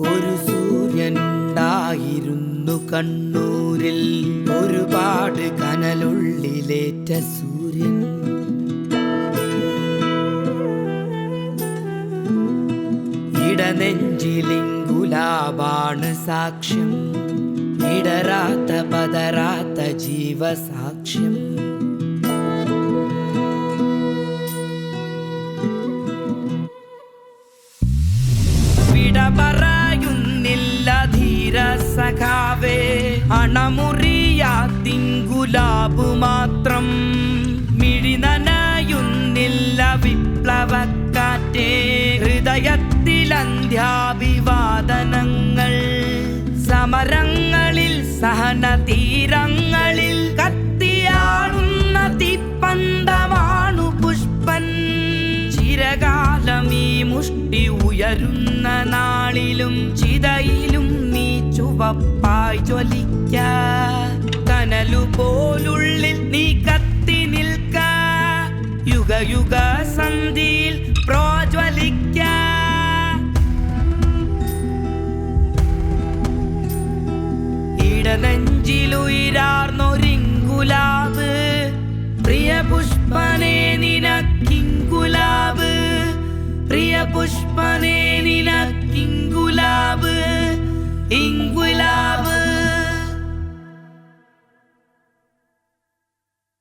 ഒരു സൂര്യനുണ്ടായിരുന്നു കണ്ണൂരിൽ. ഒരുപാട് കനലുള്ളിലേറ്റ സൂര്യൻ. ഇടനെഞ്ചിലിങ്കുലാബാണ് സാക്ഷ്യം. ഇടരാത്ത പതരാത്ത ജീവസാക്ഷ്യം. സഖാവേ അണമുറിയാത്തിങ്കുലാബു മാത്രം. മിഴിനനയുന്നില്ല വിപ്ലവക്കാറ്റേ. ഹൃദയത്തിൽ അന്ത്യാഭിവാദനങ്ങൾ സമരങ്ങളിൽ സഹന തീരങ്ങളിൽ കത്തിയാടുന്ന തിപ്പന്തമാണു പുഷ്പൻ. ചിരകാലം ഈ മുഷ്ടി ഉയരുന്ന നാളിലും ചിതയിലും നീ ചുവപ്പായി ജ്വലിക്ക. കനലു പോലുള്ളിൽ നീ കത്തി നിൽക്ക. യുഗ യുഗ സന്ധിയിൽ പ്രോജ്വലിക്ക. ഇടനെഞ്ചിലുയരാർന്നൊരിങ്കുലാബ് പ്രിയ പുഷ്പനെ നിനക്കിങ്കുലാവ്. പ്രിയ പുഷ്പനെ നിനക്കിങ്കുലാവ്. ഇങ്കുലാബ്